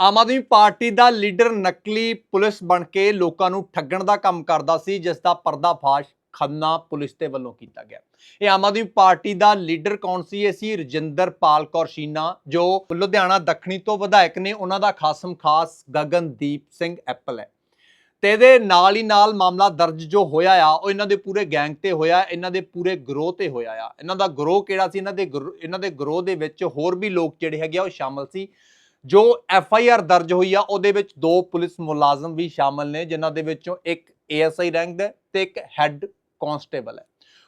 ਆਮ Aadmi party ਦਾ leader ਨਕਲੀ police ਬਣ ਕੇ ਲੋਕਾਂ ਨੂੰ ਠੱਗਣ ਦਾ ਕੰਮ ਕਰਦਾ ਸੀ, ਜਿਸ ਦਾ ਪਰਦਾਫਾਸ਼ ਖੰਨਾ ਪੁਲਿਸ ਦੇ ਵੱਲੋਂ ਕੀਤਾ ਗਿਆ। ਇਹ ਆਮ ਆਦਮੀ ਪਾਰਟੀ ਦਾ ਲੀਡਰ ਕੌਣ ਸੀ? ਇਹ ਸੀ ਰਜਿੰਦਰ ਪਾਲ ਕੌਰ ਸ਼ੀਨਾ, ਜੋ ਲੁਧਿਆਣਾ ਦੱਖਣੀ ਤੋਂ ਵਿਧਾਇਕ ਨੇ। ਉਹਨਾਂ ਦਾ ਖਾਸਮ ਖਾਸ ਗਗਨਦੀਪ ਸਿੰਘ ਐਪਲ ਹੈ। ਤੇ ਇਹਦੇ ਨਾਲ ਹੀ ਨਾਲ ਮਾਮਲਾ ਦਰਜ ਜੋ ਹੋਇਆ ਆ, ਉਹ ਇਹਨਾਂ ਦੇ ਪੂਰੇ ਗੈਂਗ ਤੇ ਹੋਇਆ, ਇਹਨਾਂ ਦੇ ਪੂਰੇ ਗਰੋਹ ਤੇ ਹੋਇਆ ਆ। ਇਹਨਾਂ ਦਾ ਗਰੋਹ ਕਿਹੜਾ ਸੀ? ਇਹਨਾਂ ਦੇ ਗਰੋ- ਇਹਨਾਂ ਦੇ ਗਰੋਹ ਦੇ ਵਿੱਚ ਹੋਰ ਵੀ ਲੋਕ ਜਿਹੜੇ ਹੈਗੇ ਆ, ਉਹ ਸ਼ਾਮਲ ਸੀ। ਜੋ ਐਫ ਆਈ ਆਰ ਦਰਜ ਹੋਈ ਆ ਉਹਦੇ ਵਿੱਚ ਦੋ ਪੁਲਿਸ ਮੁਲਾਜ਼ਮ ਵੀ ਸ਼ਾਮਲ ਨੇ ਜਿਨ੍ਹਾਂ ਦੇ ਵਿੱਚੋਂ ਇੱਕ ਏ ਐੱਸ ਆਈ ਰੈਂਕ ਦਾ ਹੈ ਤੇ ਇੱਕ ਹੈੱਡ ਕਾਂਸਟੇਬਲ ਹੈ।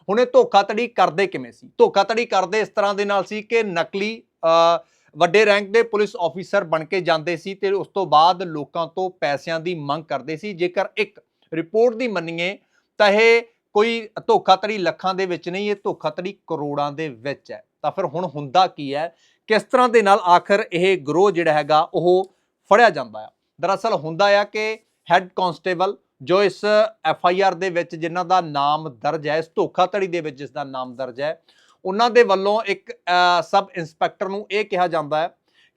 ਹੁਣ ਇਹ ਧੋਖਾਧੜੀ ਕਰਦੇ ਕਿਵੇਂ ਸੀ? ਧੋਖਾਧੜੀ ਕਰਦੇ ਇਸ ਤਰ੍ਹਾਂ ਦੇ ਨਾਲ ਸੀ ਕਿ ਨਕਲੀ ਅ, ਵੱਡੇ ਰੈਂਕ ਦੇ ਪੁਲਿਸ ਆਫੀਸਰ ਬਣ ਕੇ ਜਾਂਦੇ ਸੀ ਤੇ ਉਸ ਤੋਂ ਬਾਅਦ ਲੋਕਾਂ ਤੋਂ ਪੈਸਿਆਂ ਦੀ ਮੰਗ ਕਰਦੇ ਸੀ। ਜੇਕਰ ਇੱਕ ਰਿਪੋਰਟ ਦੀ ਮੰਨੀਏ ਤਾਂ ਇਹ ਕੋਈ ਧੋਖਾਧੜੀ ਲੱਖਾਂ ਦੇ ਵਿੱਚ ਨਹੀਂ ਇਹ ਧੋਖਾਧੜੀ ਕਰੋੜਾਂ ਦੇ ਵਿੱਚ ਹੈ। ਤਾਂ ਫਿਰ ਹੁਣ ਹੁੰਦਾ ਕੀ ਹੈ ਕਿਸ ਤਰ੍ਹਾਂ ਦੇ ਨਾਲ ਆਖਰ ਇਹ ਗਰੋਹ ਜਿਹੜਾ ਹੈਗਾ ਉਹ ਫੜਿਆ ਜਾਂਦਾ ਆ? ਦਰਅਸਲ ਹੁੰਦਾ ਆ ਕਿ ਹੈੱਡ ਕਾਂਸਟੇਬਲ ਜੋ ਇਸ ਐਫ ਆਈ ਆਰ ਦੇ ਵਿੱਚ ਜਿਨ੍ਹਾਂ ਦਾ ਨਾਮ ਦਰਜ ਹੈ, ਇਸ ਧੋਖਾਧੜੀ ਦੇ ਵਿੱਚ ਜਿਸ ਦਾ ਨਾਮ ਦਰਜ ਹੈ, ਉਹਨਾਂ ਦੇ ਵੱਲੋਂ ਇੱਕ ਸਬ ਇੰਸਪੈਕਟਰ ਨੂੰ ਇਹ ਕਿਹਾ ਜਾਂਦਾ ਹੈ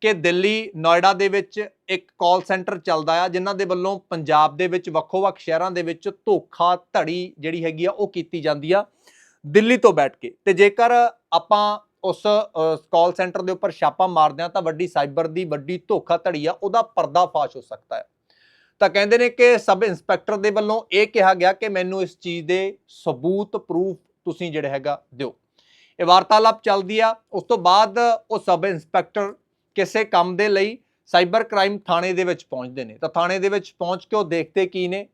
ਕਿ ਦਿੱਲੀ, ਨੋਇਡਾ ਦੇ ਵਿੱਚ ਇੱਕ ਕਾਲ ਸੈਂਟਰ ਚੱਲਦਾ ਆ, ਜਿਨ੍ਹਾਂ ਦੇ ਵੱਲੋਂ ਪੰਜਾਬ ਦੇ ਵਿੱਚ ਵੱਖੋ-ਵੱਖ ਸ਼ਹਿਰਾਂ ਦੇ ਵਿੱਚ ਧੋਖਾਧੜੀ ਜਿਹੜੀ ਹੈਗੀ ਆ, ਉਹ ਕੀਤੀ ਜਾਂਦੀ ਆ ਦਿੱਲੀ ਤੋਂ ਬੈਠ ਕੇ। ਤੇ ਜੇਕਰ ਆਪਾਂ ਉਸ ਕਾਲ ਸੈਂਟਰ ਦੇ ਉੱਪਰ ਛਾਪਾ ਮਾਰਦੇ ਆ ਤਾਂ ਵੱਡੀ ਸਾਈਬਰ ਦੀ ਵੱਡੀ ਧੋਖਾ ਧੜੀ ਆ, ਉਹਦਾ ਪਰਦਾਫਾਸ਼ ਹੋ ਸਕਦਾ ਹੈ। ਤਾਂ ਕਹਿੰਦੇ ਨੇ ਕਿ ਸਬ ਇੰਸਪੈਕਟਰ ਦੇ ਵੱਲੋਂ ਇਹ ਕਿਹਾ ਗਿਆ ਕਿ ਮੈਨੂੰ ਇਸ ਚੀਜ਼ ਦੇ ਸਬੂਤ ਪ੍ਰੂਫ ਤੁਸੀਂ ਜਿਹੜਾ ਹੈਗਾ ਦਿਓ। ਇਹ ਵਾਰਤਾਲਾਪ ਚੱਲਦੀ ਆ, ਉਸ ਤੋਂ ਬਾਅਦ ਉਹ ਸਬ ਇੰਸਪੈਕਟਰ ਕਿਸੇ ਕੰਮ ਦੇ ਲਈ ਸਾਈਬਰ ਕ੍ਰਾਈਮ ਥਾਣੇ ਦੇ ਵਿੱਚ ਪਹੁੰਚਦੇ ਨੇ। ਤਾਂ ਥਾਣੇ ਦੇ ਵਿੱਚ ਪਹੁੰਚ ਕੇ ਉਹ ਦੇਖਦੇ ਕੀ ਨੇ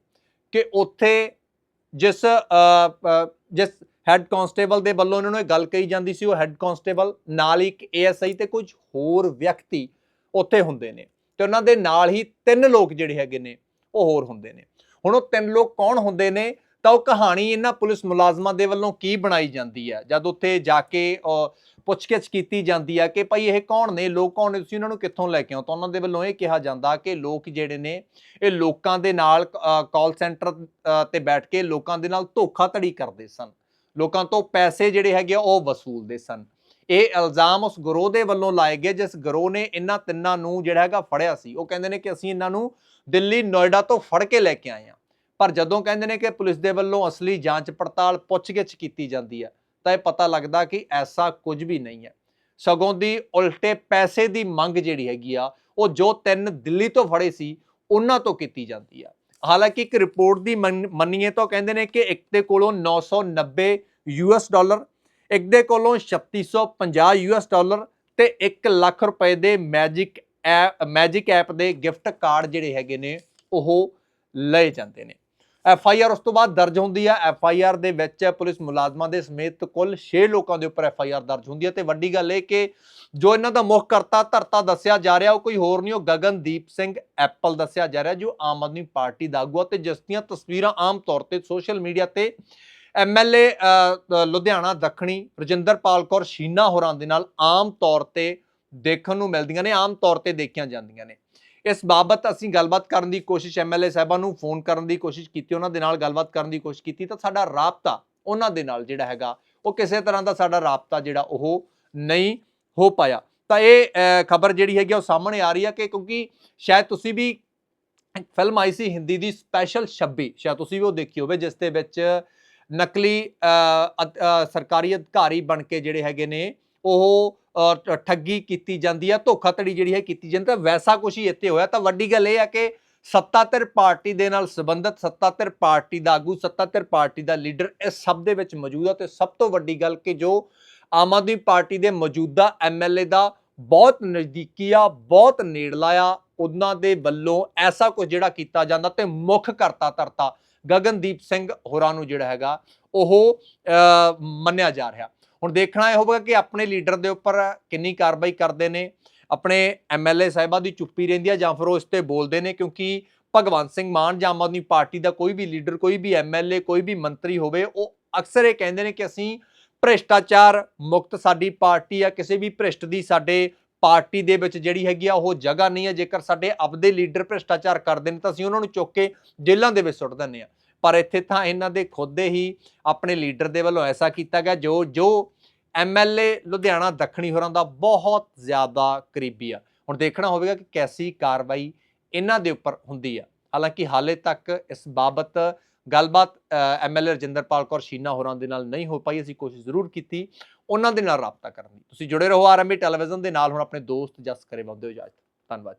ਕਿ ਉੱਥੇ ਜਿਸ ਜਿਸ ਹੈੱਡ ਕਾਂਸਟੇਬਲ ਦੇ ਵੱਲੋਂ ਉਹਨਾਂ ਨੂੰ ਇਹ ਗੱਲ ਕਹੀ ਜਾਂਦੀ ਸੀ, ਉਹ ਹੈੱਡ ਕਾਂਸਟੇਬਲ ਨਾਲ ਹੀ ਇੱਕ ਏਐਸਆਈ ਤੇ ਕੁਝ ਹੋਰ ਵਿਅਕਤੀ ਉੱਥੇ ਹੁੰਦੇ ਨੇ ਤੇ ਉਹਨਾਂ ਦੇ ਨਾਲ ਹੀ ਤਿੰਨ ਲੋਕ ਜਿਹੜੇ ਹੈਗੇ ਨੇ, ਉਹ ਹੋਰ ਹੁੰਦੇ ਨੇ। ਹੁਣ ਉਹ ਤਿੰਨ ਲੋਕ ਕੌਣ ਹੁੰਦੇ ਨੇ? ਤਾਂ ਉਹ ਕਹਾਣੀ ਇਹਨਾਂ ਪੁਲਿਸ ਮੁਲਾਜ਼ਮਾਂ ਦੇ ਵੱਲੋਂ ਕੀ ਬਣਾਈ ਜਾਂਦੀ ਹੈ? ਜਦ ਉੱਥੇ ਜਾ ਕੇ ਪੁੱਛਗਿੱਛ ਕੀਤੀ ਜਾਂਦੀ ਹੈ ਕਿ ਭਾਈ ਇਹ ਕੌਣ ਨੇ? ਲੋਕ ਕੌਣ ਨੇ? ਤੁਸੀਂ ਉਹਨਾਂ ਨੂੰ ਕਿੱਥੋਂ ਲੈ ਕੇ ਆਓ? ਤਾਂ ਉਹਨਾਂ ਦੇ ਵੱਲੋਂ ਇਹ ਕਿਹਾ ਜਾਂਦਾ ਕਿ ਲੋਕ ਜਿਹੜੇ ਨੇ, ਇਹ ਲੋਕਾਂ ਦੇ ਨਾਲ ਕਾਲ ਸੈਂਟਰ ਤੇ ਬੈਠ ਕੇ ਲੋਕਾਂ ਦੇ ਨਾਲ ਧੋਖਾਧੜੀ ਕਰਦੇ ਸਨ। ਲੋਕਾਂ ਤੋਂ ਪੈਸੇ ਜਿਹੜੇ ਹੈਗੇ ਆ, ਉਹ ਵਸੂਲਦੇ ਸਨ। ਇਹ ਇਲਜ਼ਾਮ ਉਸ ਗਰੋਹ ਦੇ ਵੱਲੋਂ ਲਾਏ ਗਏ, ਜਿਸ ਗਰੋਹ ਨੇ ਇਹਨਾਂ ਤਿੰਨਾਂ ਨੂੰ ਜਿਹੜਾ ਹੈਗਾ ਫੜਿਆ ਸੀ। ਉਹ ਕਹਿੰਦੇ ਨੇ ਕਿ ਅਸੀਂ ਇਹਨਾਂ ਨੂੰ ਦਿੱਲੀ, ਨੋਇਡਾ ਤੋਂ ਫੜ ਕੇ ਲੈ ਕੇ ਆਏ ਹਾਂ। ਪਰ ਜਦੋਂ ਕਹਿੰਦੇ ਨੇ ਕਿ ਪੁਲਿਸ ਦੇ ਵੱਲੋਂ ਅਸਲੀ ਜਾਂਚ ਪੜਤਾਲ ਪੁੱਛਗਿੱਛ ਕੀਤੀ ਜਾਂਦੀ ਹੈ, ਤਾਂ ਇਹ ਪਤਾ ਲੱਗਦਾ ਕਿ ਐਸਾ ਕੁਝ ਵੀ ਨਹੀਂ ਹੈ। ਸਗੋਂ ਦੀ ਉਲਟੇ ਪੈਸੇ ਦੀ ਮੰਗ ਜਿਹੜੀ ਹੈਗੀ ਆ, ਉਹ ਜੋ ਤਿੰਨ ਦਿੱਲੀ ਤੋਂ ਫੜੇ ਸੀ, ਉਹਨਾਂ ਤੋਂ ਕੀਤੀ ਜਾਂਦੀ ਆ। ਹਾਲਾਂਕਿ ਇੱਕ ਰਿਪੋਰਟ ਦੀ ਮੰਨ- ਮੰਨੀਏ ਤਾਂ ਕਹਿੰਦੇ ਨੇ ਕਿ ਇੱਕ ਦੇ ਕੋਲੋਂ 990 ਯੂਐਸ ਡਾਲਰ ਇੱਕ ਦੇ ਕੋਲੋਂ 3650 ਯੂਐਸ ਡਾਲਰ ਤੇ 1 ਲੱਖ ਰੁਪਏ ਦੇ ਮੈਜਿਕ ਮੈਜਿਕ ਐਪ ਦੇ ਗਿਫਟ ਕਾਰਡ ਜਿਹੜੇ ਹੈਗੇ ਨੇ, ਉਹ ਲਏ ਜਾਂਦੇ ਨੇ। ਐਫ ਆਈ ਆਰ ਉਸ ਤੋਂ ਬਾਅਦ ਦਰਜ ਹੁੰਦੀ ਹੈ ਐਫ ਆਈ ਆਰ ਦੇ ਵਿੱਚ ਪੁਲਿਸ ਮੁਲਾਜ਼ਮਾਂ ਦੇ ਸਮੇਤ ਕੁੱਲ 6 ਲੋਕਾਂ ਦੇ ਉੱਪਰ ਐਫ ਆਈ ਆਰ ਦਰਜ ਹੁੰਦੀ ਹੈ ਤੇ ਵੱਡੀ ਗੱਲ ਇਹ ਕਿ ਜੋ ਇਹਨਾਂ ਦਾ ਮੁੱਖ ਕਰਤਾ, ਧਰਤਾ ਦੱਸਿਆ ਜਾ ਰਿਹਾ, ਉਹ ਕੋਈ ਹੋਰ ਨਹੀਂ, ਉਹ ਗਗਨਦੀਪ ਸਿੰਘ ਐਪਲ ਦੱਸਿਆ ਜਾ ਰਿਹਾ, ਜੋ ਆਮ ਆਦਮੀ ਪਾਰਟੀ ਦਾ ਆਗੂ ਆ ਤੇ ਜਿਸ ਦੀਆਂ ਤਸਵੀਰਾਂ ਆਮ ਤੌਰ ਤੇ ਸੋਸ਼ਲ ਮੀਡੀਆ ਤੇ ਐਮਐਲਏ ਲੁਧਿਆਣਾ, ਦੱਖਣੀ ਰਜਿੰਦਰਪਾਲ ਕੌਰ, ਸ਼ੀਨਾ ਹੋਰਾਂ ਦੇ ਨਾਲ ਆਮ ਤੌਰ ਤੇ ਦੇਖਣ ਨੂੰ ਮਿਲਦੀਆਂ ਨੇ, ਆਮ ਤੌਰ ਤੇ ਦੇਖੀਆਂ ਜਾਂਦੀਆਂ ਨੇ। ਇਸ ਬਾਬਤ ਅਸੀਂ ਗੱਲਬਾਤ ਕਰਨ ਦੀ ਕੋਸ਼ਿਸ਼ ਐਮਐਲਏ ਸਾਹਿਬਾਂ ਨੂੰ ਫੋਨ ਕਰਨ ਦੀ ਕੋਸ਼ਿਸ਼ ਕੀਤੀ, ਉਹਨਾਂ ਦੇ ਨਾਲ ਗੱਲਬਾਤ ਕਰਨ ਦੀ ਕੋਸ਼ਿਸ਼ ਕੀਤੀ ਤਾਂ ਸਾਡਾ ਰਾਬਤਾ ਉਹਨਾਂ ਦੇ ਨਾਲ ਜਿਹੜਾ ਹੈਗਾ, ਉਹ ਕਿਸੇ ਤਰ੍ਹਾਂ ਦਾ ਸਾਡਾ ਰਾਬਤਾ ਜਿਹੜਾ ਉਹ ਨਹੀਂ ਹੋ ਪਾਇਆ। ਤਾਂ ਇਹ ਖਬਰ ਜਿਹੜੀ ਹੈਗੀ ਆ ਉਹ ਸਾਹਮਣੇ ਆ ਰਹੀ ਹੈ ਕਿ ਕਿਉਂਕਿ ਸ਼ਾਇਦ ਤੁਸੀਂ ਵੀ ਫਿਲਮ ਆਈ ਸੀ ਹਿੰਦੀ ਦੀ ਸਪੈਸ਼ਲ 26 ਸ਼ਾਇਦ ਤੁਸੀਂ ਵੀ ਉਹ ਦੇਖੀ ਹੋਵੇ, ਜਿਸ ਦੇ ਵਿੱਚ ਨਕਲੀ ਸਰਕਾਰੀ ਅਧਿਕਾਰੀ ਬਣ ਕੇ ਜਿਹੜੇ ਹੈਗੇ ਨੇ ਉਹ ਠੱਗੀ ਕੀਤੀ ਜਾਂਦੀ ਹੈ ਧੋਖਾਧੜੀ ਜਿਹੜੀ ਹੈ ਕੀਤੀ ਜਾਂਦੀ ਹੈ ਵੈਸਾ ਕੁਝ ਹੀ ਇੱਥੇ ਹੋਇਆ। ਤਾਂ ਵੱਡੀ ਗੱਲ ਇਹ ਹੈ ਕਿ ਸੱਤਾਧਿਰ ਪਾਰਟੀ ਦੇ ਨਾਲ ਸੰਬੰਧਿਤ, ਸੱਤਾਧਿਰ ਪਾਰਟੀ ਦਾ ਆਗੂ, ਸੱਤਾਧਿਰ ਪਾਰਟੀ ਦਾ ਲੀਡਰ ਇਸ ਸਭ ਦੇ ਵਿੱਚ ਮੌਜੂਦ ਹੈ ਤੇ ਸਭ ਤੋਂ ਵੱਡੀ ਗੱਲ ਕਿ ਜੋ ਆਮ ਆਦਮੀ ਪਾਰਟੀ ਦੇ ਮੌਜੂਦਾ ਐਮਐਲਏ ਦਾ ਬਹੁਤ ਨਜ਼ਦੀਕੀ ਆ, ਬਹੁਤ ਨੇੜਲਾ ਆ, ਉਹਨਾਂ ਦੇ ਵੱਲੋਂ ਐਸਾ ਕੁਝ ਜਿਹੜਾ ਕੀਤਾ ਜਾਂਦਾ ਤੇ ਮੁੱਖ ਕਰਤਾ ਧਰਤਾ ਗਗਨਦੀਪ ਸਿੰਘ ਹੋਰਾਂ ਨੂੰ ਜਿਹੜਾ ਹੈਗਾ, ਉਹ ਮੰਨਿਆ ਜਾ ਰਿਹਾ। ਹੁਣ ਦੇਖਣਾ ਇਹ ਹੋਵੇਗਾ ਕਿ ਆਪਣੇ ਲੀਡਰ ਦੇ ਉੱਪਰ ਕਿੰਨੀ ਕਾਰਵਾਈ ਕਰਦੇ ਨੇ, ਆਪਣੇ ਐਮਐਲਏ ਸਾਹਿਬਾਂ ਦੀ ਚੁੱਪੀ ਰਹਿੰਦੀ ਆ ਜਾਂ ਫਿਰ ਉਹ ਇਸ ਤੇ ਬੋਲਦੇ ਨੇ, ਕਿਉਂਕਿ ਭਗਵੰਤ ਸਿੰਘ ਮਾਨ ਜਾਂ ਆਮ ਆਦਮੀ ਪਾਰਟੀ ਦਾ ਕੋਈ ਵੀ ਲੀਡਰ, ਕੋਈ ਵੀ ਐਮਐਲਏ ਕੋਈ ਵੀ ਮੰਤਰੀ ਹੋਵੇ, ਉਹ ਅਕਸਰ ਇਹ ਕਹਿੰਦੇ ਨੇ ਕਿ ਅਸੀਂ ਭ੍ਰਿਸ਼ਟਾਚਾਰ ਮੁਕਤ ਸਾਡੀ ਪਾਰਟੀ ਆ, ਕਿਸੇ ਵੀ ਭ੍ਰਿਸ਼ਟ ਦੀ ਸਾਡੇ ਪਾਰਟੀ ਦੇ ਵਿੱਚ ਜਿਹੜੀ ਹੈਗੀ ਆ, ਉਹ ਜਗ੍ਹਾ ਨਹੀਂ ਹੈ ਜੇਕਰ ਸਾਡੇ ਆਪਦੇ ਲੀਡਰ ਭ੍ਰਿਸ਼ਟਾਚਾਰ ਕਰਦੇ ਨੇ, ਤਾਂ ਅਸੀਂ ਉਹਨਾਂ ਨੂੰ ਚੁੱਕ ਕੇ ਜੇਲ੍ਹਾਂ ਦੇ ਵਿੱਚ ਸੁੱਟ ਦਿੰਦੇ ਆ। ਪਰ ਇੱਥੇ ਤਾਂ ਇਹਨਾਂ ਦੇ ਖੁਦ ਦੇ ਹੀ ਆਪਣੇ ਲੀਡਰ ਦੇ ਵੱਲੋਂ ਐਸਾ ਕੀਤਾ ਗਿਆ ਜੋ ਜੋ ਐਮਐਲਏ ਲੁਧਿਆਣਾ ਦੱਖਣੀ ਹੋਰਾਂ ਦਾ ਬਹੁਤ ਜ਼ਿਆਦਾ ਕਰੀਬੀ ਆ। ਹੁਣ ਦੇਖਣਾ ਹੋਵੇਗਾ ਕਿ ਕੈਸੀ ਕਾਰਵਾਈ ਇਹਨਾਂ ਦੇ ਉੱਪਰ ਹੁੰਦੀ ਆ। ਹਾਲਾਂਕਿ ਹਾਲੇ ਤੱਕ ਇਸ ਬਾਬਤ ਗੱਲਬਾਤ ਐਮਐਲਏ ਰਜਿੰਦਰਪਾਲ ਕੌਰ ਸ਼ੀਨਾ ਹੋਰਾਂ ਦੇ ਨਾਲ ਨਹੀਂ ਹੋ ਪਾਈ। ਅਸੀਂ ਕੋਸ਼ਿਸ਼ ਜ਼ਰੂਰ ਕੀਤੀ ਉਹਨਾਂ ਦੇ ਨਾਲ ਰਾਬਤਾ ਕਰਨ ਦੀ। ਤੁਸੀਂ ਜੁੜੇ ਰਹੋ ਆਰਐਮਬੀ ਟੈਲੀਵਿਜ਼ਨ ਦੇ ਨਾਲ। ਹੁਣ ਆਪਣੇ ਦੋਸਤ ਜਸ ਕਰੇ ਬੰਦੇ ਹੋ ਇਜਾਜ਼ਤ ਧੰਨਵਾਦ।